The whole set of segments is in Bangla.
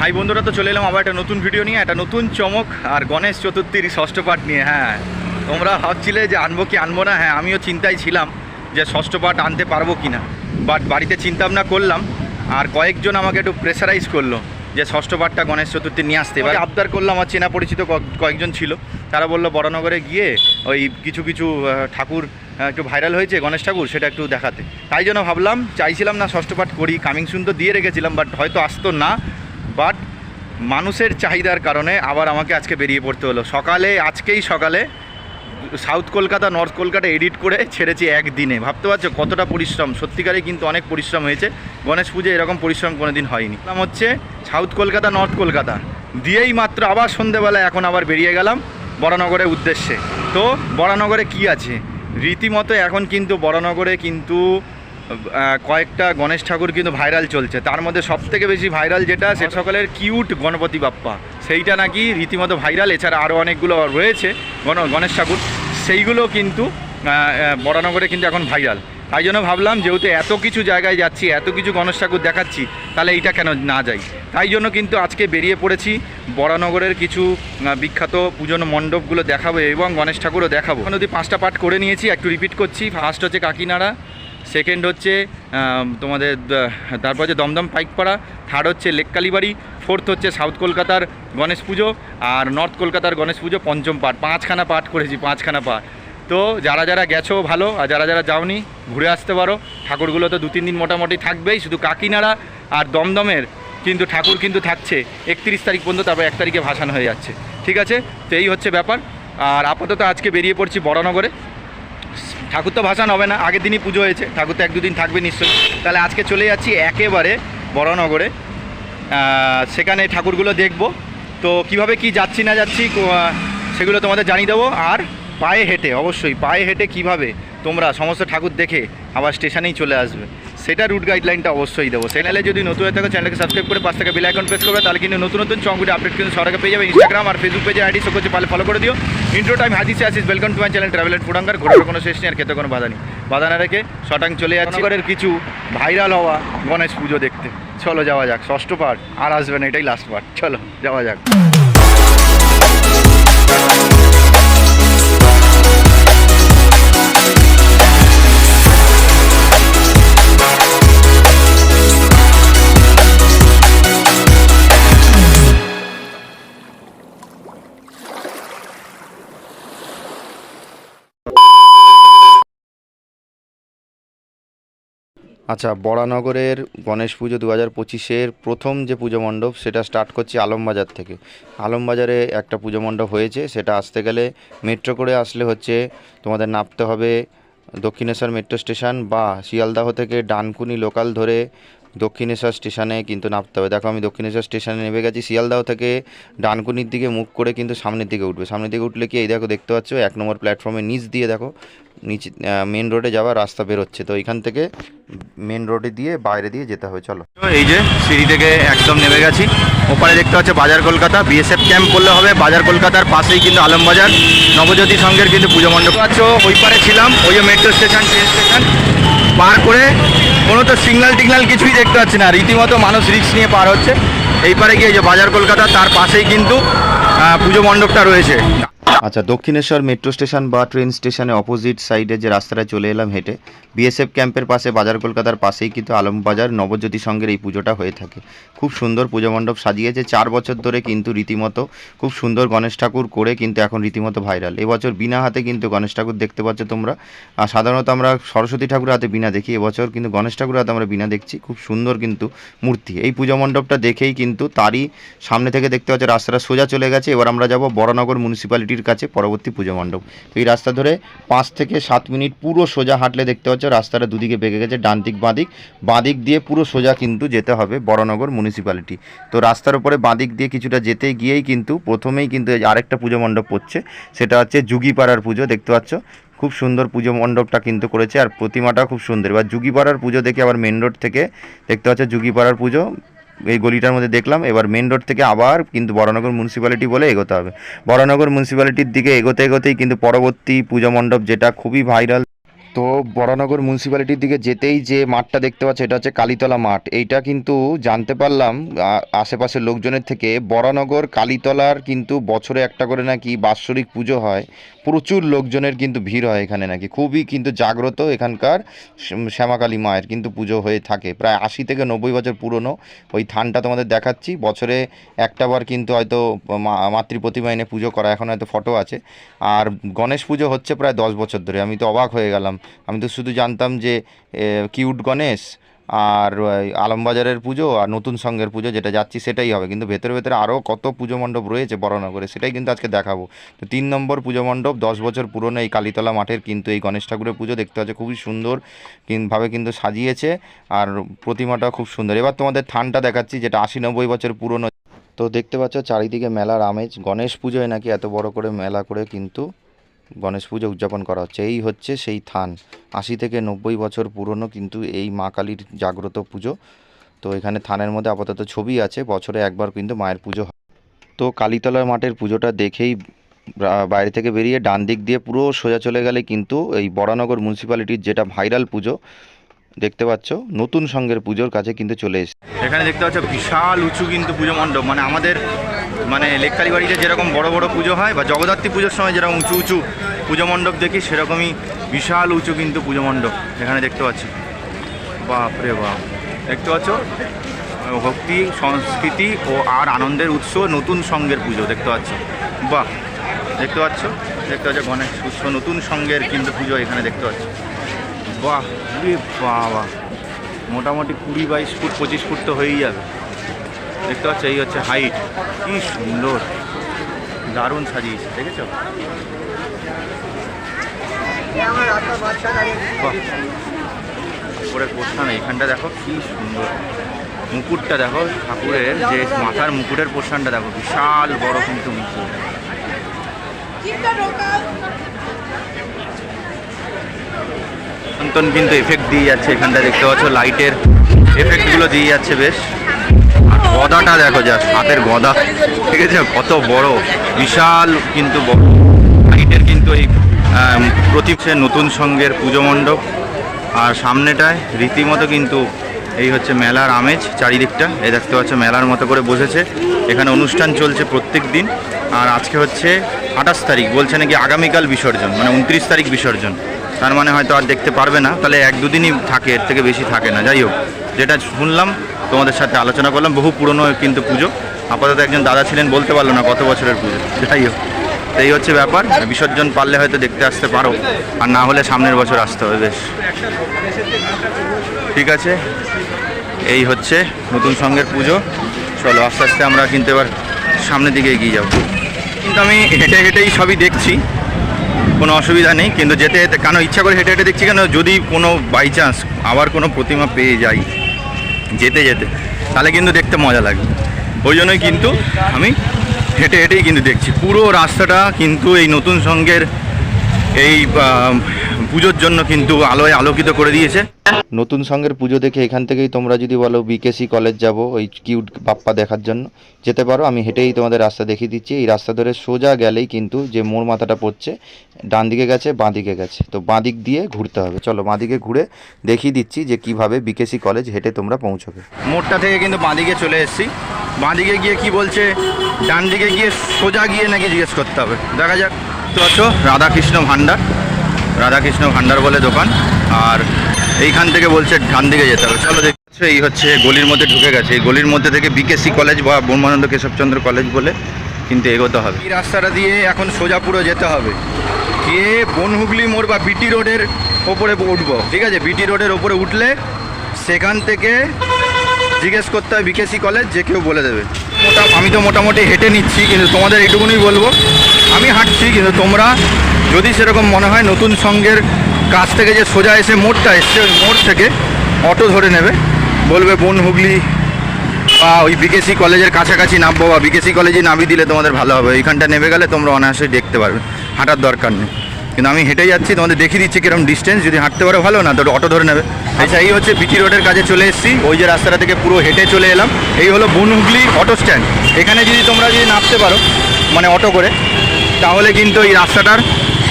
ভাই বন্ধুরা তো চলে এলাম আবার একটা নতুন ভিডিও নিয়ে, একটা নতুন চমক আর গণেশ চতুর্থীর ষষ্ঠ পাঠ নিয়ে হ্যাঁ। তোমরা ভাবছিলে যে আনব কি আনব না হ্যাঁ আমিও চিন্তায় ছিলাম যে ষষ্ঠ পাঠ আনতে পারব কি না। বাট বাড়িতে চিন্তা ভাবনা করলাম আর কয়েকজন আমাকে একটু প্রেসারাইজ করল যে ষষ্ঠ পাঠটা গণেশ চতুর্থী নিয়ে আসতে। এবার আবদার করলাম, আমার চেনা পরিচিত কয়েকজন ছিল। তারা বলল, বড়নগরে গিয়ে ওই কিছু কিছু ঠাকুর একটু ভাইরাল হয়েছে, গণেশ ঠাকুর, সেটা একটু দেখাতে। তাই জন্য ভাবলাম, চাইছিলাম না ষষ্ঠ পাঠ করি, কামিং সুন তো দিয়ে রেখেছিলাম বাট হয়তো আসতো না। বাট মানুষের চাহিদার কারণে আবার আমাকে আজকে বেরিয়ে পড়তে হলো। সকালে, আজকেই সকালে south Kolkata, north Kolkata edit করে ছেড়েছি একদিনে। ভাবতে পারছ কতটা পরিশ্রম? সত্যিকারে কিন্তু অনেক পরিশ্রম হয়েছে। গণেশ পুজো এরকম পরিশ্রম কোনোদিন হয়নি। নাম হচ্ছে সাউথ কলকাতা, নর্থ কলকাতা। দিয়েই মাত্র আবার সন্ধেবেলা এখন আবার বেরিয়ে গেলাম বরানগরের উদ্দেশ্যে। তো বরানগরে কি আছে? রীতিমতো এখন কিন্তু বরানগরে কিন্তু কয়েকটা গণেশ ঠাকুর কিন্তু ভাইরাল চলছে। তার মধ্যে সব থেকে বেশি ভাইরাল যেটা সে সকলের কিউট গণপতি বাপ্পা। সেইটা নাকি রীতিমতো ভাইরাল এছাড়া আরও অনেকগুলো রয়েছে গণ গণেশ ঠাকুর। সেইগুলো কিন্তু বরানগরে কিন্তু এখন ভাইরাল। তাই জন্য ভাবলাম যেহেতু এত কিছু জায়গায় যাচ্ছি এত কিছু গণেশ ঠাকুর দেখাচ্ছি তাহলে এইটা কেন না যাই? তাই জন্য কিন্তু আজকে বেরিয়ে পড়েছি বরানগরের কিছু বিখ্যাত পুজোনো মণ্ডপগুলো দেখাবো এবং গণেশ ঠাকুরও দেখাবো। নদী পাঁচটা পাঠ করে নিয়েছি একটু রিপিট করছি। ফার্স্ট হচ্ছে কাকিনাড়া সেকেন্ড হচ্ছে তোমাদের তারপর হচ্ছে দমদম পাইকপাড়া থার্ড হচ্ছে লেক কালীবাড়ি ফোর্থ হচ্ছে সাউথ কলকাতার গণেশ পুজো, আর নর্থ কলকাতার গণেশ পুজো পঞ্চম পাঠ। পাঁচখানা পাঠ করেছি, পাঁচখানা পাঠ। তো যারা যারা গেছো ভালো, আর যারা যারা যাওনি, ঘুরে আসতে পারো। ঠাকুরগুলো তো দু তিন দিন মোটামুটি থাকবেই, শুধু কাকিনাড়া আর দমদমের কিন্তু ঠাকুর কিন্তু থাকছে। একত্রিশ তারিখ পর্যন্ত তারপর এক তারিখে ভাসান হয়ে যাচ্ছে। ঠিক আছে? তো এই হচ্ছে ব্যাপার। আর আপাতত আজকে বেরিয়ে পড়ছি বড়নগরে। ঠাকুর তো ভাসান হবে না, আগের দিনই পুজো হয়েছে, ঠাকুর তো এক দুদিন থাকবে নিশ্চয়ই। তাহলে আজকে চলে যাচ্ছি একেবারে বড়নগরে। সেখানে ঠাকুরগুলো দেখব। তো কীভাবে কি যাচ্ছি না যাচ্ছি সেগুলো তোমাদের জানিয়ে দেবো। আর পায়ে হেঁটে, অবশ্যই পায়ে হেঁটে কীভাবে তোমরা সমস্ত ঠাকুর দেখে আবার স্টেশনেই চলে আসবে। সেটা রুট গাইডলাইনটা অবশ্যই দেবো। চ্যানেলে যদি নতুন হয়ে থাকো চ্যানেলকে সাবস্ক্রাইব করে পাঁচ টাকা বেল আইকন প্রেস করবে, তাহলে কিন্তু নতুন নতুন চঙ্গুটি আপডেট কিন্তু সরকার পেয়ে যাবে। ইনস্টাগ্রাম আর ফেসবুক পেজে আইডি সব করছে ফলো করে দিও। ইন্ট্রো টাইম হাজি সে আসিস welcome to my channel travel and ফুডাঙ্গার ঘোরার কোনো শেষ নেই, আর খেতে কোনো বাধা নেই। বাধা না রেখে শটাং চলে যাচ্ছে। কিছু ভাইরাল হওয়া গণেশ পুজো দেখতে। চলো যাওয়া যাক, ষষ্ঠ পার্ট আর আসবে না, এটাই লাস্ট পার্ট চলো, যাওয়া যাক। আচ্ছা বরানগরের গণেশ পুজো দু হাজার পঁচিশের প্রথম যে পুজো মণ্ডপ, সেটা স্টার্ট করছি আলমবাজার থেকে। আলমবাজারে একটা পুজো মণ্ডপ হয়েছে, সেটা আসতে গেলে মেট্রো করে আসলে হচ্ছে তোমাদের নামতে হবে দক্ষিণেশ্বর মেট্রো স্টেশন বা শিয়ালদাহ থেকে ডানকুনি লোকাল ধরে দক্ষিণেশ্বর স্টেশনে কিন্তু নামতে হবে। দেখো, আমি দক্ষিণেশ্বর স্টেশনে নেমে গেছি, শিয়ালদাহ থেকে ডানকুনির দিকে মুখ করে কিন্তু সামনের দিকে উঠবে। সামনের দিকে উঠলে কি, এই দেখো, দেখতে পাচ্ছ, এক নম্বর প্ল্যাটফর্মের নিচ দিয়ে দেখো, নিচ মেন রোডে যাওয়ার রাস্তা বেরোচ্ছে তো এখান থেকে মেন রোডে দিয়ে বাইরে দিয়ে যেতে হবে, চলো। এই যে সিঁড়ি থেকে একদম নেমে গেছি, ওপারে দেখতে হচ্ছে বাজার কলকাতা বিএসএফ ক্যাম্প করলে হবে, বাজার কলকাতার পাশেই কিন্তু আলমবাজার নবজ্যোতি সংঘের কিন্তু পুজো মণ্ডপ। আছো ওই পারে ছিলাম, ওই যে মেট্রো স্টেশন ট্রেন স্টেশন পার করে কোনো তো সিগনাল টিগনাল কিছুই দেখতে পাচ্ছি না। রীতিমতো মানুষ রিক্স নিয়ে পার হচ্ছে। এই পারে গিয়ে যে বাজার কলকাতা, তার পাশেই কিন্তু পুজো মণ্ডপটা রয়েছে। আচ্ছা দক্ষিণেশ্বর মেট্রো স্টেশন বা ট্রেন স্টেশনে অপোজিট সাইডে যে রাস্তাটা চলে এলাম হেঁটে বিএসএফ ক্যাম্পের পাশে বাজার কলকাতার পাশেই কিন্তু আলমবাজার নবজ্যোতি সংঘের এই পুজোটা হয়ে থাকে। খুব সুন্দর পুজো মণ্ডপ সাজিয়েছে, চার বছর ধরে কিন্তু রীতিমতো, খুব সুন্দর গণেশ ঠাকুর করে কিন্তু এখন রীতিমতো ভাইরাল এবছর বিনা হাতে কিন্তু গণেশ ঠাকুর দেখতে পাচ্ছ তোমরা। আর সাধারণত আমরা সরস্বতী ঠাকুর হাতে বিনা দেখি, এবছর কিন্তু গণেশ ঠাকুর হাতে আমরা বিনা দেখছি, খুব সুন্দর কিন্তু মূর্তি। এই পুজো মণ্ডপটা দেখেই কিন্তু তারই সামনে থেকে দেখতে পাচ্ছ রাস্তাটা সোজা চলে গেছে, এবার আমরা যাব বড়নগর মিউনিসিপ্যালিটির কাছে পরবর্তী পুজো মণ্ডপ। এই রাস্তা ধরে পাঁচ থেকে সাত মিনিট পুরো সোজা হাঁটলে দেখতে পাচ্ছ রাস্তাটা দুদিকে বেঁকে গেছে, ডান দিক, বাঁ দিক। বাঁ দিক দিয়ে পুরো সোজা কিন্তু যেতে হবে বড়নগর মিউনিসিপ্যালিটি তো রাস্তার উপরে বাঁদিক দিয়ে কিছুটা যেতে গিয়েই কিন্তু প্রথমেই কিন্তু আরেকটা পুজো মণ্ডপ পড়ছে, সেটা হচ্ছে যুগিপাড়ার পুজো, দেখতে পাচ্ছ? খুব সুন্দর পুজো মণ্ডপটা কিন্তু করেছে, আর প্রতিমাটা খুব সুন্দর। এবার যুগিপাড়ার পুজো দেখে আবার মেন রোড থেকে দেখতে পাচ্ছ যুগিপাড়ার পুজো। এই গলিটার মধ্যে দেখলাম, এবার মেন রোড থেকে আবার কিন্তু বড়নগর মিউনিসিপ্যালিটি বলে এগোতে হবে। বড়নগর মিউনিসিপ্যালিটির দিকে এগোতে এগোতেই কিন্তু পরবর্তী পুজো মণ্ডপ যেটা খুবই ভাইরাল তো বরানগর মিউনিসিপ্যালিটির দিকে যেতেই যে মাঠটা দেখতে পাচ্ছ, এটা হচ্ছে কালীতলা মাঠ। এইটা কিন্তু জানতে পারলাম আশেপাশের লোকজনের থেকে বরানগর কালীতলার কিন্তু বছরে একটা করে নাকি বাৎসরিক পুজো হয়। প্রচুর লোকজনের কিন্তু ভিড় হয় এখানে নাকি। খুবই কিন্তু জাগ্রত এখানকার শ্যাম- শ্যামাকালী মায়ের কিন্তু পুজো হয়ে থাকে। প্রায় আশি থেকে নব্বই বছর পুরনো। ওই থানটা তোমাদের দেখাচ্ছি। বছরে একটাবার কিন্তু হয়তো মাতৃ প্রতিমা এনে পুজো করা। এখন হয়তো ফটো আছে। আর গণেশ পুজো হচ্ছে প্রায় দশ বছর ধরে। আমি তো অবাক হয়ে গেলাম। আমি তো শুধু জানতাম যে কিউট গণেশ আর আলমবাজারের পুজো আর নতুন সঙ্গের পুজো, যেটা যাচ্ছি সেটাই হবে। কিন্তু ভেতরে ভেতরে আরও কত পুজো মণ্ডপ রয়েছে বড়নগরে, সেটাই কিন্তু আজকে দেখাবো। তো তিন নম্বর পুজো মণ্ডপ, দশ বছর পুরনো এই কালীতলা মাঠের কিন্তু এই গণেশ ঠাকুরের পুজো দেখতে পাচ্ছে, খুবই সুন্দর কিন- ভাবে কিন্তু সাজিয়েছে আর প্রতিমাটা খুব সুন্দর। এবার তোমাদের থানটা দেখাচ্ছি, যেটা আশি নব্বই বছর পুরনো। তো দেখতে পাচ্ছ, চারিদিকে মেলার আমেজ। গণেশ পুজোয় নাকি এত বড় করে মেলা করে কিন্তু গণেশ পুজো উদযাপন করা হচ্ছে। এই হচ্ছে সেই থান। আশি থেকে নব্বই বছর পুরনো কিন্তু এই মা কালীর জাগ্রত পুজো। তো এখানে থানের মধ্যে আপাতত ছবি আছে, বছরে একবার কিন্তু মায়ের পুজো হয়। তো কালীতলার মাঠের পুজোটা দেখেই বাইরে থেকে বেরিয়ে ডান দিক দিয়ে পুরো সোজা চলে গেলে কিন্তু এই বরানগর মিউনিসিপ্যালিটির যেটা ভাইরাল পুজো, দেখতে পাচ্ছ, নতুন সঙ্গের পুজোর কাছে কিন্তু চলে এসেছে। এখানে দেখতে পাচ্ছ বিশাল উঁচু কিন্তু পুজো মণ্ডপ। মানে আমাদের মানে লেককালী বাড়িতে যেরকম বড় বড় পুজো হয় বা জগদ্ধাত্রী পুজোর সময় যেরকম উঁচু উঁচু পুজো মণ্ডপ দেখি, সেরকমই বিশাল উঁচু কিন্তু পুজো মণ্ডপ এখানে দেখতে পাচ্ছি। বাপ রে বাপ। দেখতে পাচ্ছ? ভক্তি, সংস্কৃতি ও আর আনন্দের উৎস নতুন সঙ্গের পুজো দেখতে পাচ্ছ। বাহ। দেখতে পাচ্ছ? দেখতে পাচ্ছ গণেশ উৎস নতুন সঙ্গের কিন্তু পুজো এখানে দেখতে পাচ্ছ। বাহ বাবা। মোটামুটি কুড়ি বাইশ ফুট, পঁচিশ ফুট তো হয়েই যাবে। দেখতে পাচ্ছ, এই হচ্ছে হাইট কি সুন্দর। দারুণ সাজিয়েছে, দেখেছ? ঠাকুরের পোস্টান এইখানটা দেখো, কি সুন্দর। মুকুটটা দেখো, ঠাকুরের যে মাথার মুকুটের পোস্টানটা দেখো, বিশাল বড় কিন্তু সন্তন কিন্তু এফেক্ট দিয়ে যাচ্ছে। এখানটা দেখতে পাচ্ছ লাইটের এফেক্টগুলো দিয়ে যাচ্ছে বেশ। গদাটা দেখো যা হাতের গদা। ঠিক আছে? কত বড়, বিশাল কিন্তু বড়। কিন্তু এই প্রতীক নতুন সঙ্গের পুজো মণ্ডপ। আর সামনেটায় রীতিমতো কিন্তু এই হচ্ছে মেলার আমেজ চারিদিকটা। এই দেখতে পাচ্ছ, মেলার মতো করে বসেছে। এখানে অনুষ্ঠান চলছে প্রত্যেক দিন। আর আজকে হচ্ছে আঠাশ তারিখ, বলছে নাকি আগামীকাল বিসর্জন মানে উনত্রিশ তারিখ বিসর্জন। তার মানে হয়তো আর দেখতে পারবে না। তাহলে এক দুদিনই থাকে, এর থেকে বেশি থাকে না। যাই হোক, যেটা শুনলাম তোমাদের সাথে আলোচনা করলাম, বহু পুরনো কিন্তু পুজো। আপাতত একজন দাদা ছিলেন, বলতে পারল না কত বছরের পুজো। যাই হোক তো এই হচ্ছে ব্যাপার। বিসর্জন পারলে হয়তো দেখতে আসতে পারো, আর না হলে সামনের বছর আসতে হবে, বেশ। ঠিক আছে? এই হচ্ছে নতুন সঙ্গের পুজো। চলো, আস্তে আস্তে আমরা কিন্তু এবার সামনের দিকে এগিয়ে যাব। কিন্তু আমি হেঁটে হেঁটেই সবই দেখছি, কোনো অসুবিধা নেই। কিন্তু যেতে যেতে, কেন ইচ্ছা করে হেঁটে হেঁটে দেখছি কেন, যদি কোনো বাই চান্স আবার কোনো প্রতিমা পেয়ে যাই যেতে যেতে। তাহলে কিন্তু দেখতে মজা লাগবে। ওই জন্যই কিন্তু আমি হেঁটে হেঁটেই কিন্তু দেখছি। পুরো রাস্তাটা কিন্তু এই নতুন সঙ্গের এই পুজোর জন্য কিন্তু আলোয় আলোকিত করে দিয়েছে। নতুন সঙ্গের পুজো দেখে এখান থেকেই তোমরা যদি বলো বিকেসি কলেজ যাব ওই কিউট বাপ্পা দেখার জন্য। যেতে পারো আমি হেঁটেই তোমাদের রাস্তা দেখিয়ে দিচ্ছি। এই রাস্তা ধরে সোজা গেলেই কিন্তু যে মোড় মাথাটা পড়ছে ডান দিকে গেছে বাঁ দিকে গেছে। তো বাঁ দিক দিয়ে ঘুরতে হবে। চলো বাঁ দিকে ঘুরে দেখিয়ে দিচ্ছি যে কীভাবে বিকেসি কলেজ হেঁটে তোমরা পৌঁছবে। মোড়টা থেকে কিন্তু বাঁ দিকে চলে এসেছি। বাঁ দিকে গিয়ে কি বলছে ডান দিকে গিয়ে সোজা গিয়ে নাকি জিজ্ঞেস করতে হবে। দেখা যাক। তো আছো? রাধাকৃষ্ণ ভাণ্ডার। রাধাকৃষ্ণ ভাণ্ডার বলে দোকান। আর এইখান থেকে বলছে ডান দিকে যেতে হবে। চলো দেখছ এই হচ্ছে গলির মধ্যে ঢুকে গেছে। এই গলির মধ্যে থেকে বিকেসি কলেজ বা ব্রহ্মানন্দ কেশবচন্দ্র কলেজ বলে কিন্তু এগোতে হবে। এই রাস্তাটা দিয়ে এখন সোজা পুরো যেতে হবে। গিয়ে বনহুগলি মোড় বা বিটি রোডের ওপরে উঠবো। ঠিক আছে? বিটি রোডের ওপরে উঠলে সেখান থেকে জিজ্ঞেস করতে হয় বিকেসি কলেজ যে কেউ বলে দেবে। মোটা আমি তো মোটামুটি হেঁটে নিচ্ছি কিন্তু তোমাদের এইটুকুনি বলব। আমি হাঁটছি, কিন্তু তোমরা যদি সেরকম মনে হয় নতুন সঙ্গের কাছ থেকে যে সোজা এসে মোড়টা এসছে ওই মোড় থেকে অটো ধরে নেবে, বলবে, বন হুগলি বা ওই বিকেসি কলেজের কাছাকাছি নামবো বা বিকেসি কলেজে নামিয়ে দিলে তোমাদের ভালো হবে। এইখানটা নেমে গেলে তোমরা অনায়াসে দেখতে পারবে, হাঁটার দরকার নেই। কিন্তু আমি হেঁটে যাচ্ছি, তোমাদের দেখিয়ে দিচ্ছি কীরকম ডিস্টেন্স যদি হাঁটতে পারো ভালো, না তো অটো ধরে নেবে। আচ্ছা এই হচ্ছে বিটি রোডের কাছে চলে এসেছি, ওই যে রাস্তাটা থেকে পুরো হেঁটে চলে এলাম। এই হলো বনহুগলি অটো স্ট্যান্ড এখানে যদি তোমরা যদি নামতে পারো মানে অটো করে তাহলে কিন্তু এই রাস্তাটার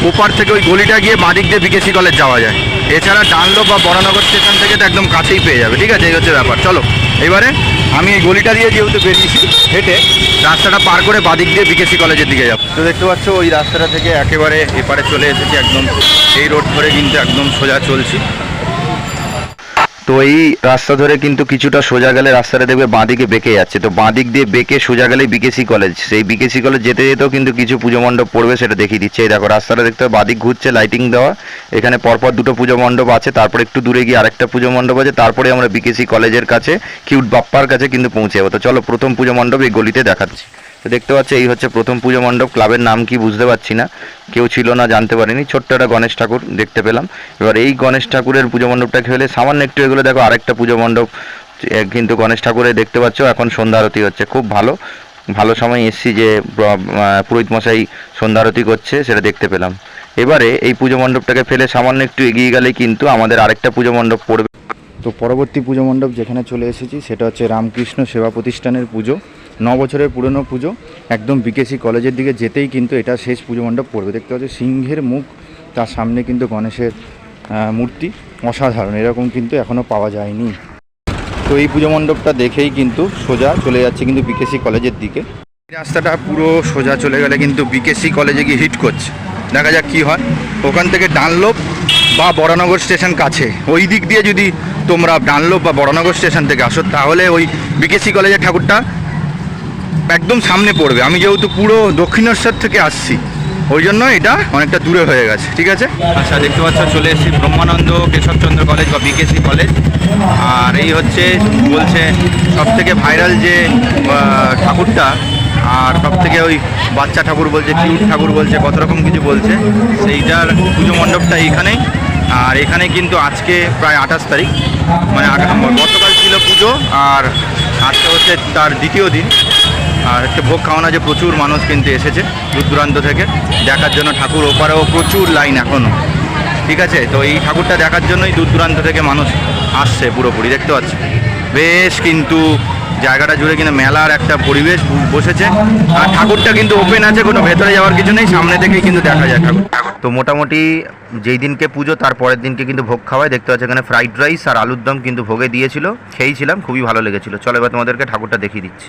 ওপার থেকে ওই গলিটা গিয়ে বাঁদিক দিয়ে বিকেসি কলেজ যাওয়া যায়। এছাড়া ডানলো বা বড়নগর স্টেশন থেকে তো একদম কাছেই পেয়ে যাবে, ঠিক আছে? এই হচ্ছে ব্যাপার। চলো, এবারে আমি এই গলিটা দিয়ে যেহেতু বেরিয়েছি, হেঁটে রাস্তাটা পার করে বাদিক দিয়ে বিকেসি কলেজের দিকে যাব। তো দেখতে পাচ্ছ, ওই রাস্তাটা থেকে একেবারে এপারে চলে এসেছি একদম। এই রোড ধরে কিন্তু একদম সোজা চলছি। তো এই রাস্তা ধরে কিন্তু কিছুটা সোজা গেলে রাস্তাটা দেখবে বাঁদিকে বেঁকে যাচ্ছে। তো বাঁদিক দিয়ে বেঁকে সোজা গেলে বিকেসি কলেজ সেই বিকেসি কলেজ যেতে যেতেও কিন্তু কিছু পুজো মণ্ডপ পড়বে, সেটা দেখিয়ে দিচ্ছে। এই দেখো, রাস্তাটা দেখতে হবে, বাঁদিক ঘুরছে লাইটিং দেওয়া। এখানে পরপর দুটো পুজো মণ্ডপ আছে, তারপরে একটু দূরে গিয়ে আরেকটা পুজো মণ্ডপ আছে, তারপরে আমরা বিকেসি কলেজের কাছে কিউট বাপ্পার কাছে কিন্তু পৌঁছে যাব। তো চলো, প্রথম পুজো মণ্ডপ এই গলিতে দেখাচ্ছি। তো দেখতে পাচ্ছ, এই হচ্ছে প্রথম পুজো মণ্ডপ। ক্লাবের নাম কি বুঝতে পারছি না। কেউ ছিল না, জানতে পারিনি। ছোট্ট একটা গণেশ ঠাকুর দেখতে পেলাম। এবার এই গণেশ ঠাকুরের পুজো মণ্ডপটা খেলে সামান্য একটু এগুলো দেখো, আরেকটা পুজো মণ্ডপ কিন্তু গণেশ ঠাকুরের দেখতে পাচ্ছ, এখন সন্ধ্যা আরতি হচ্ছে। খুব ভালো ভালো সময় এসছি যে পুরোহিত মশাই সন্ধ্যা আরতি করছে, সেটা দেখতে পেলাম। এবারে এই পুজো মণ্ডপটাকে ফেলে সামান্য একটু এগিয়ে গেলেই কিন্তু আমাদের আরেকটা পুজো মণ্ডপ পড়বে। তো পরবর্তী পুজো মণ্ডপ যেখানে চলে এসেছি, সেটা হচ্ছে রামকৃষ্ণ সেবা প্রতিষ্ঠানের পুজো। ন বছরের পুরনো পুজো। একদম বিকেসি কলেজের দিকে যেতেই কিন্তু এটা শেষ পুজো মণ্ডপ পড়বে। দেখতে পাচ্ছি সিংহের মুখ, তার সামনে কিন্তু গণেশের মূর্তি। অসাধারণ, এরকম কিন্তু এখনও পাওয়া যায়নি। তো এই পুজো মণ্ডপটা দেখেই কিন্তু সোজা চলে যাচ্ছে কিন্তু বিকেসি কলেজের দিকে। রাস্তাটা পুরো সোজা চলে গেলে কিন্তু বিকেসি কলেজে গিয়ে হিট করছে। দেখা যাক কী হয়। ওখান থেকে ডানলোপ বা বড়নগর স্টেশন কাছে। ওই দিক দিয়ে যদি তোমরা ডানলোপ বা বড়নগর স্টেশন থেকে আসো, তাহলে ওই বিকেসি কলেজের ঠাকুরটা একদম সামনে পড়বে। আমি যেহেতু পুরো দক্ষিণেশ্বর থেকে আসছি, ওই জন্য এটা অনেকটা দূরে হয়ে গেছে, ঠিক আছে? আচ্ছা দেখতে পাচ্ছ, চলে এসেছি ব্রহ্মানন্দ কেশবচন্দ্র কলেজ বা বিকেসি কলেজ। আর এই হচ্ছে, বলছে সব থেকে ভাইরাল যে ঠাকুরটা, আর সব থেকে ওই বাচ্চা ঠাকুর বলছে কিউট ঠাকুর বলছে, কত রকম কিছু বলছে, সেইটার পুজো মণ্ডপটা এইখানেই। আর এখানে কিন্তু আজকে প্রায় আঠাশ তারিখ মানে গতকাল ছিল পুজো, আর আজকে হচ্ছে তার দ্বিতীয় দিন। আর হচ্ছে ভোগ খাওয়ানো যে প্রচুর মানুষ কিন্তু এসেছে দূর দূরান্ত থেকে। দেখার জন্য ঠাকুর ওপারেও প্রচুর লাইন এখনও ঠিক আছে? তো এই ঠাকুরটা দেখার জন্যই দূর দূরান্ত থেকে মানুষ আসছে পুরোপুরি, দেখতে পাচ্ছি? বেশ কিন্তু জায়গাটা জুড়ে কিনা মেলার একটা পরিবেশ বসেছে। আর ঠাকুরটা কিন্তু ওপেন আছে, কোনো ভেতরে যাওয়ার কিছু নেই, সামনে থেকেই কিন্তু দেখা যায় ঠাকুর। তো মোটামুটি যেই দিনকে পুজো, তার পরের দিনকে কিন্তু ভোগ খাওয়ায়। দেখতে পাচ্ছি এখানে ফ্রাইড রাইস আর আলুর দম কিন্তু ভোগে দিয়েছিল, খেয়েছিলাম, খুবই ভালো লেগেছিল। চলো এবার তোমাদেরকে ঠাকুরটা দেখিয়ে দিচ্ছি।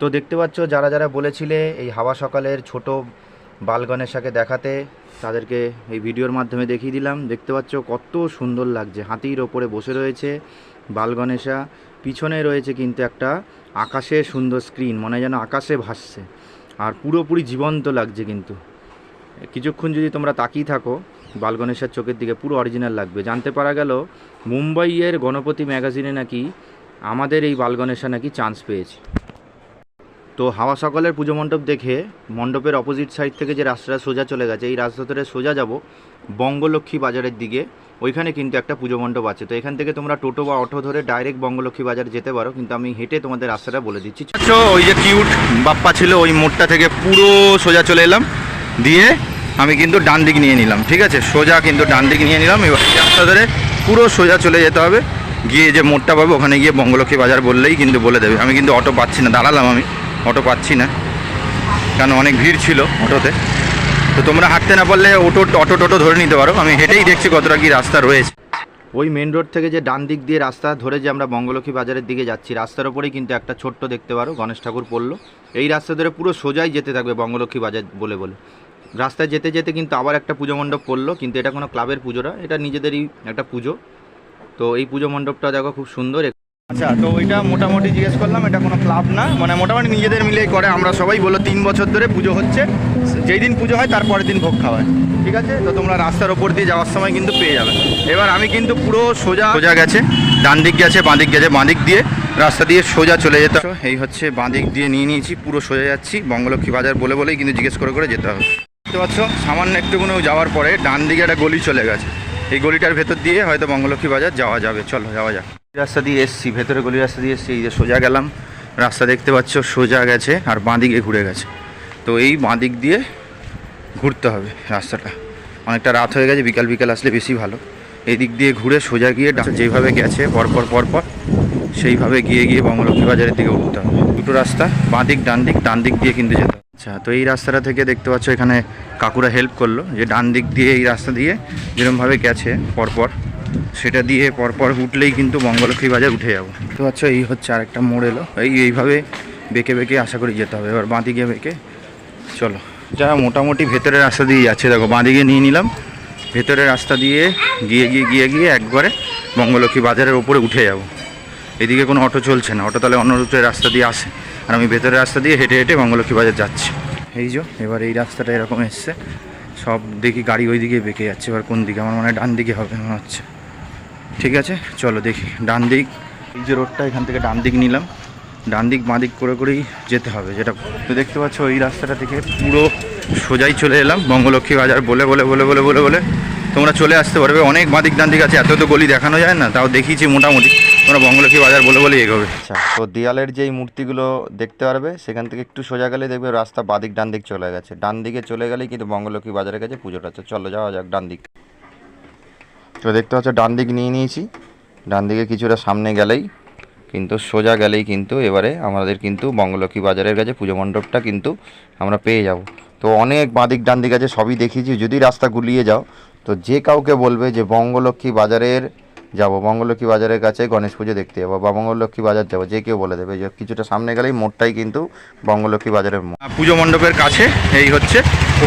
তো দেখতে পাচ্ছ, যারা যারা বলেছিলে এই হাওয়া সকালের ছোট বাল গণেশাকে দেখাতে, তাদেরকে এই ভিডিওর মাধ্যমে দেখিয়ে দিলাম। দেখতে পাচ্ছ, কত সুন্দর লাগছে। হাতির ওপরে বসে রয়েছে বাল গণেশা। পিছনে রয়েছে কিন্তু একটা আকাশে সুন্দর স্ক্রিন মনে যেন আকাশে ভাসছে। আর পুরোপুরি জীবন্ত লাগছে কিন্তু। কিছুক্ষণ যদি তোমরা তাকিয়ে থাকো, বাল গণেশের চোখের দিকে পুরো অরিজিনাল লাগবে। জানতে পারা গেল, মুম্বাইয়ের গণপতি ম্যাগাজিনে নাকি আমাদের এই বাল গণেশা নাকি চান্স পেয়েছে। তো হাওয়া সকালের পুজো মণ্ডপ দেখে মণ্ডপের অপোজিট সাইড থেকে যে রাস্তাটা সোজা চলে গেছে, এই রাস্তা ধরে সোজা যাব বঙ্গলক্ষ্মী বাজারের দিকে। ওইখানে কিন্তু একটা পুজো মণ্ডপ আছে। তো এখান থেকে তোমরা টোটো বা অটো ধরে ডাইরেক্ট বঙ্গলক্ষ্মী বাজার যেতে পারো। কিন্তু আমি হেঁটে তোমাদের রাস্তাটা বলে দিচ্ছি। ওই যে কিউট বাপ্পা ছিল ওই মোড়টা থেকে পুরো সোজা চলে এলাম। দিয়ে আমি কিন্তু ডান দিক নিয়ে নিলাম, ঠিক আছে? সোজা কিন্তু ডান দিক নিয়ে নিলাম। এবার রাস্তা ধরে পুরো সোজা চলে যেতে হবে। গিয়ে যে মোড়টা পাবো, ওখানে গিয়ে বঙ্গলক্ষ্মী বাজার বললেই কিন্তু বলে দেবে। আমি কিন্তু অটো পাচ্ছি না, দাঁড়ালাম আমি। অটো পাচ্ছি না। কারণ অনেক ভিড় ছিল অটোতে। তো তোমরা হাঁটতে না পারলে অটো অটো টোটো ধরে নিতে পারো। আমি হেঁটেই দেখছি কতটা কি রাস্তা রয়েছে। ওই মেন রোড থেকে যে ডান দিক দিয়ে রাস্তা ধরে যে আমরা বঙ্গলক্ষ্মী বাজারের দিকে যাচ্ছি, রাস্তার ওপরেই কিন্তু একটা ছোট্ট দেখতে পারো, গণেশ ঠাকুর পড়ল। এই রাস্তা ধরে পুরো সোজাই যেতে থাকবে বঙ্গলক্ষ্মী বাজার বলে বলে। রাস্তায় যেতে যেতে কিন্তু আবার একটা পুজো মণ্ডপ পড়ল, কিন্তু এটা কোনো ক্লাবের পুজো না, এটা নিজেদেরই একটা পুজো। তো এই পুজো মণ্ডপটা দেখো খুব সুন্দর আচ্ছা তো ওইটা মোটামুটি জিজ্ঞেস করলাম, এটা কোনো ক্লাব না। মানে মোটামুটি নিজেদের মিলেই করে, আমরা সবাই বলো তিন বছর ধরে পুজো হচ্ছে। যেই দিন পুজো হয়, তারপরের দিন ভোগ খাওয়ায় ঠিক আছে? তো তোমরা রাস্তার ওপর দিয়ে যাওয়ার সময় কিন্তু পেয়ে যাবে। এবার আমি কিন্তু পুরো সোজা সোজা গেছে, ডান দিক গেছে, বাঁ দিক গেছে, বাঁ দিক দিয়ে রাস্তা দিয়ে সোজা চলে যেতে। এই হচ্ছে বাঁ দিক দিয়ে নিয়ে নিয়েছি, পুরো সোজা যাচ্ছি বঙ্গলক্ষ্মী বাজার বলে বলেই কিন্তু জিজ্ঞেস করে করে যেতে হবে। দেখতে পাচ্ছ, সামান্য একটুকুনো যাওয়ার পরে ডান দিকে একটা গলি চলে গেছে। এই গলিটার ভেতর দিয়ে হয়তো বঙ্গলক্ষ্মী বাজার যাওয়া যাবে। চলো, যাওয়া যাক। রাস্তা দিয়ে এসছি, ভেতরে গলি রাস্তা দিয়ে এসছি, এই যে সোজা গেলাম, রাস্তা দেখতে পাচ্ছ, সোজা গেছে আর বাঁ দিকে ঘুরে গেছে। তো এই বাঁ দিক দিয়ে ঘুরতে হবে রাস্তাটা। অনেকটা রাত হয়ে গেছে, বিকাল বিকাল আসলে বেশি ভালো। এই দিক দিয়ে ঘুরে সোজা গিয়ে যেভাবে গেছে, পরপর পরপর সেইভাবে গিয়ে গিয়ে বঙ্গলক্ষ্মী বাজারের দিকে উঠতে হবে। দুটো রাস্তা বাঁ দিক ডান দিক ডান দিক দিয়ে কিন্তু যেতে। আচ্ছা তো এই রাস্তাটা থেকে দেখতে পাচ্ছ, এখানে কাকুরা হেল্প করল, যে ডান দিক দিয়ে এই রাস্তা দিয়ে যেরকমভাবে গেছে, পরপর সেটা দিয়ে পরপর উঠলেই কিন্তু মঙ্গলক্ষী বাজার উঠে যাব। তো আচ্ছা এই হচ্ছে আরেকটা মোড় এলো। এই এইভাবে বেঁকে বেঁকে আশা করি যেতে হবে। এবার বাঁ দিকে বেঁকে চলো। যা মোটামুটি ভেতরের রাস্তা দিয়ে যাচ্ছে। দেখো বাঁ দিকে নিয়ে নিলাম। ভেতরের রাস্তা দিয়ে গিয়ে গিয়ে গিয়ে গিয়ে একবারে মঙ্গলক্ষী বাজারের ওপরে উঠে যাব। এদিকে কোনো অটো চলছে না। অটো তাহলে অন্য রুটের রাস্তা দিয়ে আসে। আর আমি ভেতরের রাস্তা দিয়ে হেঁটে হেঁটে মঙ্গলক্ষী বাজার যাচ্ছি। এই যে, এবার এই রাস্তাটা এরকম এসছে। সব দেখি গাড়ি ওই দিকে বেঁকে যাচ্ছে। এবার কোন দিকে? আমার মনে হয় ডান দিকে হবে, মনে হচ্ছে। ঠিক আছে, চলো দেখি, ডান দিক। এই যে রোডটা এখান থেকে ডান দিক নিলাম। ডান দিক, বাঁ দিক করে করেই যেতে হবে। যেটা তো দেখতে পাচ্ছ, এই রাস্তাটা থেকে পুরো সোজাই চলে এলাম। বঙ্গলক্ষ্মী বাজার বলে বলে বলে বলে বলে বলে। তোমরা চলে আসতে পারবে। অনেক বাঁ দিক, ডান দিক আছে। এত তো গলি দেখানো যায় না, তাও দেখিয়েছি মোটামুটি। তোমরা বঙ্গলক্ষ্মী বাজার বলে বলে এগোবে। আচ্ছা তো দেয়ালের যেই মূর্তিগুলো দেখতে পারবে, সেখান থেকে একটু সোজা গেলে দেখবে রাস্তা বাদিক ডান দিক চলে গেছে। ডান দিকে চলে গেলেই কিন্তু বঙ্গলক্ষ্মী বাজারের কাছে পুজোটা। চলো, যাওয়া যাক ডান দিক। তো দেখতে পাচ্ছ, ডান দিক নিয়ে নিয়েছি। ডান দিকে কিছুটা সামনে গেলেই কিন্তু, সোজা গেলেই কিন্তু এবারে আমাদের কিন্তু বঙ্গলক্ষ্মী বাজারের কাছে পুজো মণ্ডপটা কিন্তু আমরা পেয়ে যাব। তো অনেক বাঁদিক ডান দিক আছে, সবই দেখিয়েছি। যদি রাস্তা গুলিয়ে যাও, তো যে কাউকে বলবে যে বঙ্গলক্ষ্মী বাজারের যাব বঙ্গলক্ষ্মী বাজারের কাছে গণেশ পুজো দেখতে যাব বা বঙ্গলক্ষ্মী বাজার যাব, যে কেউ বলে দেবে। যে কিছুটা সামনে গেলেই মোড়টাই কিন্তু বঙ্গলক্ষ্মী বাজারের পুজো মণ্ডপের কাছে এই হচ্ছে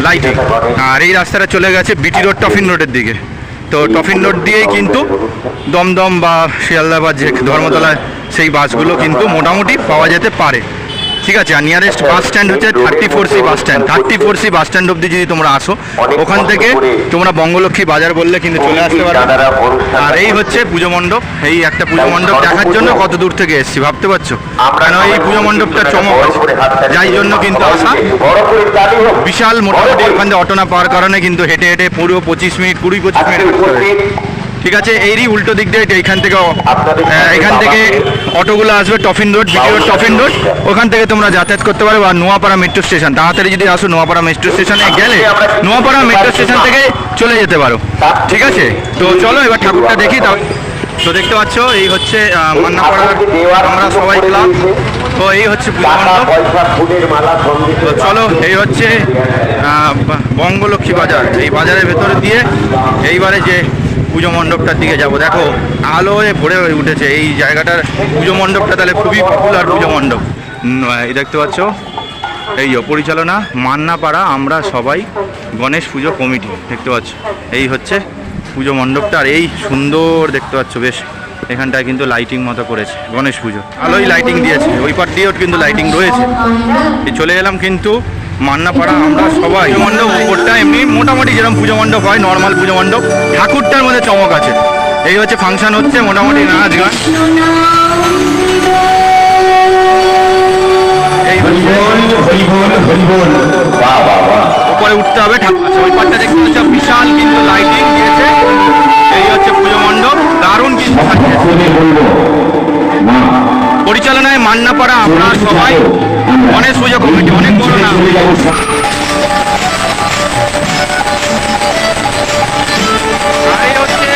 লাইটিং আর এই রাস্তাটা চলে গেছে বিটি রোড টফিন রোডের দিকে। তো টফিন রোড দিয়েই কিন্তু দমদম বা শিয়ালদা বা যে ধর্মতলায় সেই বাসগুলো কিন্তু মোটামুটি পাওয়া যেতে পারে। ঠিক আছে, আর নিয়ারেস্ট বাস স্ট্যান্ড হচ্ছে thirty four C bus stand thirty four C bus stand অবধি যদি তোমরা আসো, ওখান থেকে তোমরা বঙ্গলক্ষ্মী বাজার বললে কিন্তু চলে আসতে পারো আর এই হচ্ছে পুজো মণ্ডপ। এই একটা পুজো মণ্ডপ দেখার জন্য কত দূর থেকে এসেছি, ভাবতে পারছ? কেন এই পুজো মণ্ডপটা চমক আছে? যাই জন্য কিন্তু আসা বিশাল মোটামুটি ওখান থেকে অটো না পাওয়ার কারণে কিন্তু হেঁটে হেঁটে পুরো পঁচিশ মিনিট, কুড়ি পঁচিশ মিনিট। ঠিক আছে এরই উল্টো দিক দিয়ে এইখান থেকে এখান থেকে অটোগুলো আসবে টফিন রোড রোড টফিন রোড। ওখান থেকে তোমরা যাতায়াত করতে পারো আর নোয়াপাড়া মেট্রো স্টেশন তাড়াতাড়ি যদি আসো নোয়াপাড়া মেট্রো স্টেশনে গেলে নোয়াপাড়া মেট্রো স্টেশন থেকে চলে যেতে পারো। ঠিক আছে? তো চলো এবার ঠাকুরটা দেখি তাও তো দেখতে পাচ্ছ এই হচ্ছে মান্নাপাড়ার আমরা সবাই ক্লাব তো এই হচ্ছে তো চলো এই হচ্ছে বঙ্গলক্ষ্মী বাজার। এই বাজারের ভেতরে দিয়ে এইবারে যে পুজো মণ্ডপটার দিকে যাব। দেখো আলোয় ভরে হয়ে উঠেছে। এই জায়গাটার পুজো মণ্ডপটা তাহলে খুবই পপুলার পুজো মণ্ডপ। এই দেখতে পাচ্ছ? এই পরিচালনা, মান্নাপাড়া, আমরা সবাই গণেশ পুজো কমিটি, দেখতে পাচ্ছ? এই হচ্ছে পুজো মণ্ডপটা, আর এই সুন্দর দেখতে পাচ্ছ বেশ। এখানটায় কিন্তু লাইটিং মতো করেছে, গণেশ পুজো। আলোই লাইটিং দিয়েছে, ওই পার দিয়েও কিন্তু লাইটিং রয়েছে। চলে এলাম কিন্তু মান্নাপাড়া আমরা সবাই। পুজো মণ্ডপ উপরটা এমনি মোটামুটি যেরকম পুজো মণ্ডপ হয় নর্মাল পুজো মণ্ডপ। ঠাকুরটার মধ্যে চমক আছে। এই হচ্ছে ফাংশন হচ্ছে মোটামুটি নাচ গান। হচ্ছে উপরে উঠতে হবে আছে। ওই পাটটা দেখতে পাচ্ছ বিশাল কিন্তু লাইটিং দিয়েছে। এই হচ্ছে পুজো মণ্ডপ। দারুণ কিন্তু পরিচালনায় মান্নাপাড়া আমরা সবাই গণেশ পুজো কমিটি অনেক বড় নাম এই হচ্ছে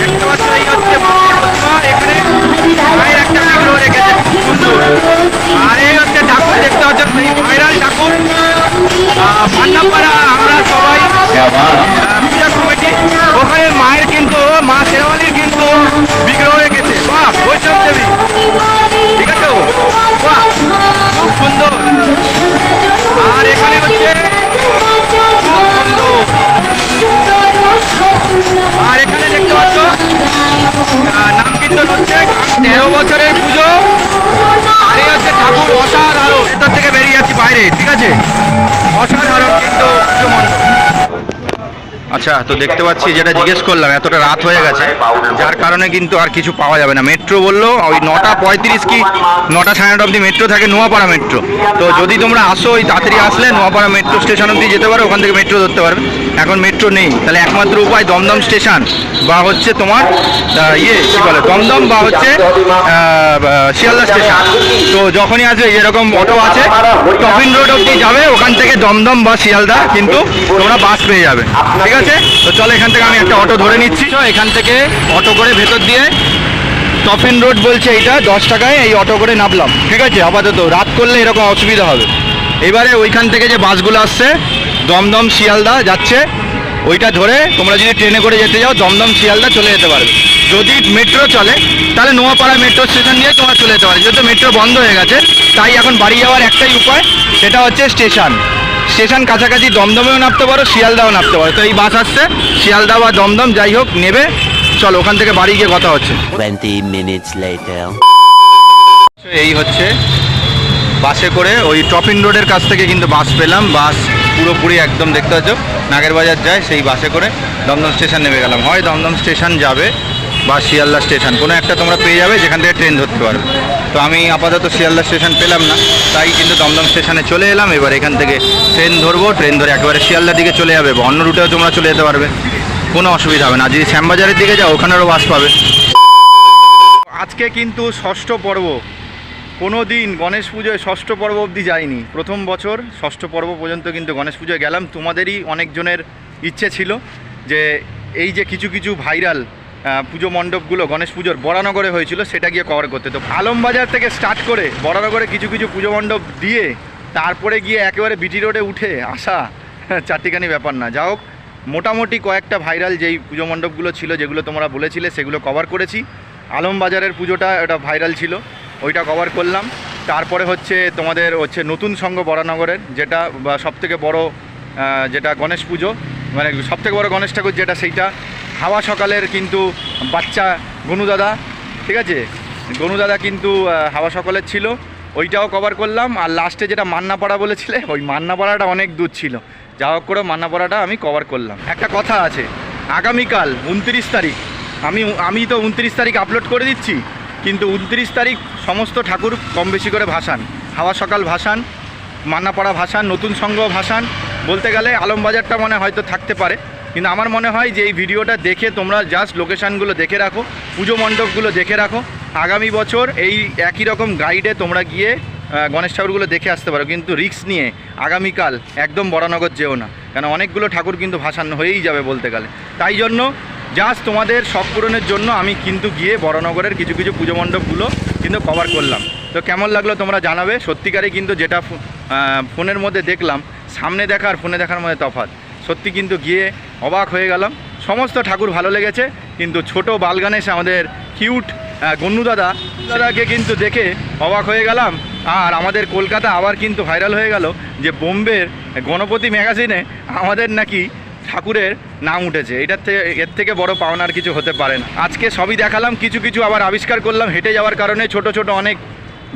দেখতে পাচ্ছ এই হচ্ছে মায়ের প্রতিমা। এখানে মায়ের একটা রেখেছে আর এই হচ্ছে ঠাকুর দেখতে পাচ্ছ ভাইরাল ঠাকুর। মান্নাপাড়া আমরা সবাই নাম কীর্তন হচ্ছে তেরো বছরের পুজো ঠাকুর অসাধারণ ভেতর থেকে বেরিয়ে যাচ্ছি বাইরে ঠিক আছে অসাধারণ কিন্তু আচ্ছা তো দেখতে পাচ্ছি যেটা জিজ্ঞেস করলাম, এতটা রাত হয়ে গেছে, যার কারণে কিন্তু আর কিছু পাওয়া যাবে না। মেট্রো বলল, ওই নটা পঁয়ত্রিশ কি, নটা সাড়ে নটা অবধি মেট্রো থাকে, নোয়াপাড়া মেট্রো। তো যদি তোমরা আসো ওই তাড়াতাড়ি আসলে, নোয়াপাড়া মেট্রো স্টেশন অবধি যেতে পারো, ওখান থেকে মেট্রো ধরতে পারবে। এখন মেট্রো নেই। তাহলে একমাত্র উপায় দমদম স্টেশন বা হচ্ছে তোমার ইয়ে কী বলে, দমদম বা হচ্ছে শিয়ালদা স্টেশন তো যখনই আসবে, যেরকম অটো আছে টপিন রোড অব্দি যাবে, ওখান থেকে দমদম বা শিয়ালদা, কিন্তু তোমরা বাস পেয়ে যাবে। ঠিক আছে? তো চলো, এখান থেকে আমি একটা অটো ধরে নিচ্ছি। এখান থেকে অটো করে ভেতর দিয়ে টফিন রোড বলছে এইটা, দশ টাকায় এই অটো করে নামলাম। ঠিক আছে? আপাতত, রাত করলে এরকম অসুবিধা হবে। এবারে ওইখান থেকে যে বাসগুলো আসছে দমদম শিয়ালদা যাচ্ছে ওইটা ধরে তোমরা যদি ট্রেনে করে যেতে যাও দমদম শিয়ালদা চলে যেতে পারবে। যদি মেট্রো চলে তাহলে নোয়াপাড়া মেট্রো স্টেশন দিয়ে তোমরা চলে যেতে পারবে। যেহেতু মেট্রো বন্ধ হয়ে গেছে তাই এখন বাড়ি যাওয়ার একটাই উপায় সেটা হচ্ছে স্টেশন। স্টেশন কাছাকাছি দমদমেও নামতে পারো শিয়ালদাও নামতে পারো। তো এই বাস আসছে শিয়ালদা বা দমদম যাই হোক নেবে। চলো ওখান থেকে বাড়ি গিয়ে কথা হচ্ছে। 20 minutes later. এই হচ্ছে বাসে করে ওই টপিন রোডের কাছ থেকে কিন্তু বাস পেলাম। বাস পুরোপুরি একদম দেখতে পাচ্ছ, নাগের বাজার যায় সেই বাসে করে দমদম স্টেশন নেমে গেলাম। হয় দমদম স্টেশন যাবে বা শিয়ালদা স্টেশন, কোনো একটা তোমরা পেয়ে যাবে, যেখান থেকে ট্রেন ধরতে পারবে। তো আমি আপাতত শিয়ালদা স্টেশন পেলাম না, তাই কিন্তু দমদম স্টেশনে চলে এলাম, এবার এখান থেকে ট্রেন ধরবো, ট্রেন ধরে একেবারে শিয়ালদার দিকে চলে যাবে, বা অন্য রুটেও তোমরা চলে যেতে পারবে। কোনো অসুবিধা হবে না যদি শ্যামবাজারের দিকে যাও, ওখানেরও বাস পাবে। আজকে কিন্তু ষষ্ঠ পর্ব কোনো দিন গণেশ পুজোয় ষষ্ঠ পর্ব অবধি যাইনি। প্রথম বছর ষষ্ঠ পর্ব পর্যন্ত কিন্তু গণেশ পুজোয় গেলাম। তোমাদেরই অনেকজনের ইচ্ছে ছিল যে এই যে কিছু কিছু ভাইরাল পুজো মণ্ডপগুলো গণেশ পুজোর বরানগরে হয়েছিল, সেটা গিয়ে কভার করতে। তো আলমবাজার থেকে স্টার্ট করে বরানগরে কিছু কিছু পুজো মণ্ডপ দিয়ে তারপরে গিয়ে একেবারে বিটি রোডে উঠে আসা চারটিখানি ব্যাপার না। যা হোক, মোটামুটি কয়েকটা ভাইরাল যেই পুজো মণ্ডপগুলো ছিল, যেগুলো তোমরা বলেছিলে, সেগুলো কভার করেছি। আলমবাজারের পুজোটা এটা ভাইরাল ছিল। ওইটা কভার করলাম। তারপরে হচ্ছে তোমাদের হচ্ছে নতুন সংঘ বরানগরের, যেটা সব থেকে বড় যেটা গণেশ পুজো মানে সব থেকে বড় গণেশ ঠাকুর যেটা সেইটা। হাওয়া সকালের কিন্তু বাচ্চা গনুদাদা ঠিক আছে? গনুদাদা কিন্তু হাওয়া সকালের ছিল, ওইটাও কভার করলাম। আর লাস্টে যেটা মান্নাপাড়া বলেছিলে, ওই মান্নাপাড়াটা অনেক দূর ছিল। যা হোক করে মান্নাপাড়াটা আমি কভার করলাম। একটা কথা আছে, আগামীকাল উনত্রিশ তারিখ, আমি আমি তো উনত্রিশ তারিখ আপলোড করে দিচ্ছি কিন্তু উনত্রিশ তারিখ সমস্ত ঠাকুর কম বেশি করে ভাসান। হাওয়া সকাল ভাসান, মান্নাপাড়া ভাসান, নতুন সংঘ ভাসান, বলতে গেলে আলমবাজারটা মনে হয়তো থাকতে পারে। কিন্তু আমার মনে হয় যে এই ভিডিওটা দেখে তোমরা জাস্ট লোকেশানগুলো দেখে রাখো, পুজো মণ্ডপগুলো দেখে রাখো। আগামী বছর এই একই রকম গাইডে তোমরা গিয়ে গণেশ ঠাকুরগুলো দেখে আসতে পারো। কিন্তু রিক্স নিয়ে আগামীকাল একদম বরানগর যেও না। কেন অনেকগুলো ঠাকুর কিন্তু ভাসান হয়েই যাবে বলতে গেলে। তাই জন্য জাস্ট তোমাদের শখ পূরণের জন্য আমি কিন্তু গিয়ে বড়নগরের কিছু কিছু পুজো মণ্ডপগুলো কিন্তু কভার করলাম। তো কেমন লাগল তোমরা জানাবে। সত্যিকারে কিন্তু যেটা ফোনের মধ্যে দেখলাম, সামনে দেখা আর ফোনে দেখার মধ্যে তফাৎ। সত্যি কিন্তু গিয়ে অবাক হয়ে গেলাম। সমস্ত ঠাকুর ভালো লেগেছে, কিন্তু ছোট বালগানেশ আমাদের কিউট গন্নু দাদা দাদাকে কিন্তু দেখে অবাক হয়ে গেলাম। আর আমাদের কলকাতা আবার কিন্তু ভাইরাল হয়ে গেল যে বোম্বের গণপতি ম্যাগাজিনে আমাদের নাকি ঠাকুরের নাম উঠেছে। এটার থেকে এর থেকে বড় পাওনার কিছু হতে পারে না। আজকে সবই দেখালাম, কিছু কিছু আবার আবিষ্কার করলাম, হেঁটে যাওয়ার কারণে ছোট ছোট অনেক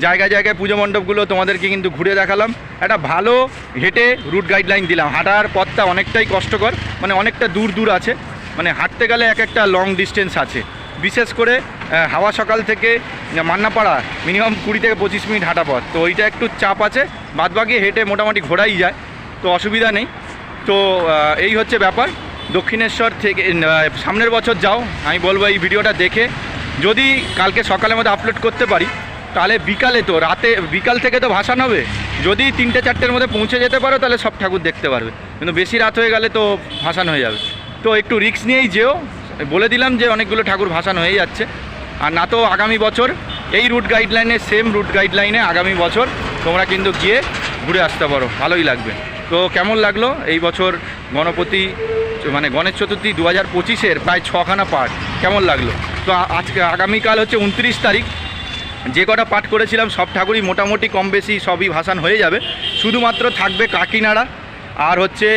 জায়গায় জায়গায় পুজো মণ্ডপগুলো তোমাদেরকে কিন্তু ঘুরে দেখালাম। একটা ভালো হেঁটে রুট গাইডলাইন দিলাম। হাঁটার পথটা অনেকটাই কষ্টকর মানে অনেকটা দূর দূর আছে। মানে হাঁটতে গেলে এক একটা লং ডিস্টেন্স আছে। বিশেষ করে হাওয়া সকাল থেকে মান্নাপাড়া মিনিমাম কুড়ি থেকে পঁচিশ মিনিট হাঁটা পথ। তো ওইটা একটু চাপ আছে, বাদবাকি হেঁটে মোটামুটি ঘোরাই যায়, তো অসুবিধা নেই। তো এই হচ্ছে ব্যাপার। দক্ষিণেশ্বর থেকে সামনের বছর যাও, আমি বলব এই ভিডিওটা দেখে। যদি কালকে সকালের মধ্যে আপলোড করতে পারি, তাহলে বিকালে তো, রাতে, বিকাল থেকে তো ভাসান হবে। যদি তিনটে, চারটের মধ্যে পৌঁছে যেতে পারো, তাহলে সব ঠাকুর দেখতে পারবে। কিন্তু বেশি রাত হয়ে গেলে তো ভাসান হয়ে যাবে। তো একটু রিস্ক নিয়েই যেও। বলে দিলাম যে অনেকগুলো ঠাকুর ভাসান হয়ে যাচ্ছে। আর না তো আগামী বছর, এই রুট গাইডলাইনে সেম রুট গাইডলাইনে আগামী বছর তোমরা কিন্তু গিয়ে ঘুরে আসতে পারো। ভালোই লাগবে। তো কেমন লাগল এই বছর গণপতি মানে গণেশ চতুর্থী দু হাজার পঁচিশের প্রায় ছখানা পার্ট কেমন লাগল? তো আজকে আগামীকাল হচ্ছে উনত্রিশ তারিখ। যে কটা পাঠ করেছিলাম সব ঠাকুরই মোটামুটি কম বেশি সবই ভাসান হয়ে যাবে। শুধুমাত্র থাকবে কাকিনাড়া আর হচ্ছে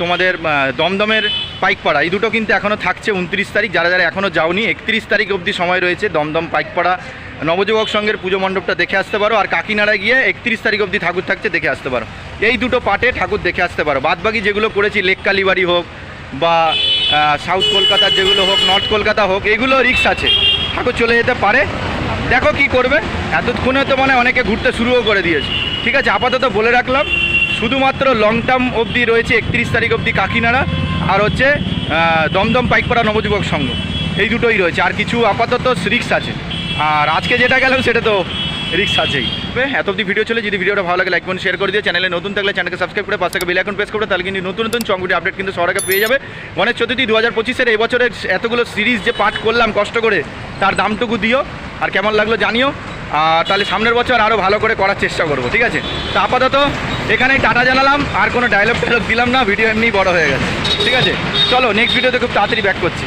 তোমাদের দমদমের পাইকপাড়া। এই দুটো কিন্তু এখনও থাকছে উনত্রিশ তারিখ। যারা যারা এখনও যাওনি, একত্রিশ তারিখ অবধি সময় রয়েছে দমদম পাইকপাড়া নবযুবক সংঘের পুজো মণ্ডপটা দেখে আসতে পারো, আর কাকিনাড়ায় গিয়ে একত্রিশ তারিখ অবধি ঠাকুর থাকছে দেখে আসতে পারো। এই দুটো পাটে ঠাকুর দেখে আসতে পারো। বাদবাকি যেগুলো করেছি, লেক কালীবাড়ি হোক বা সাউথ কলকাতার যেগুলো হোক, নর্থ কলকাতা হোক, এগুলো রিক্স আছে। ঠাকুর চলে যেতে পারে। দেখো কি করবে। এতক্ষণে তো মানে অনেকে ঘুরতে শুরুও করে দিয়েছে। ঠিক আছে, আপাতত বলে রাখলাম, শুধুমাত্র লং টার্ম অবধি রয়েছে একত্রিশ তারিখ অবধি কাকিনাড়া, আর হচ্ছে দমদম পাইকপাড়া নবযুবক সংঘ এই দুটোই রয়েছে, আর কিছু আপাতত রিক্স আছে। আর আজকে যেটা গেলাম সেটা তো রিক্স আছেই। তবে এত অব্দি ভিডিও চলে, যদি ভিডিওটা ভালো লাগে লাইক করুন শেয়ার করে দিয়ে চ্যানেলে নতুন থাকলে চ্যানেলকে সাবস্ক্রাইব করে পাশে বেল আইকন প্রেস করে তাহলে কিন্তু নতুন নতুন চং ভিডিও আপডেট কিন্তু সবার পেয়ে যাবে। গণেশ চতুর্থী দু হাজার পঁচিশের এই বছরের এতগুলো সিরিজ যে পাঠ করলাম, কষ্ট করে তার দামটুকু দিও। আর কেমন লাগল জানিও। আর তাহলে সামনের বছর আরও ভালো করে করার চেষ্টা করব, ঠিক আছে? তা আপাতত এখানেই টাটা জানালাম। আর কোনো ডায়লগ টায়লগ দিলাম না ভিডিও এমনিই বড় হয়ে গেছে, ঠিক আছে? চলো নেক্সট ভিডিওতে খুব তাড়াতাড়ি ব্যাক করছি।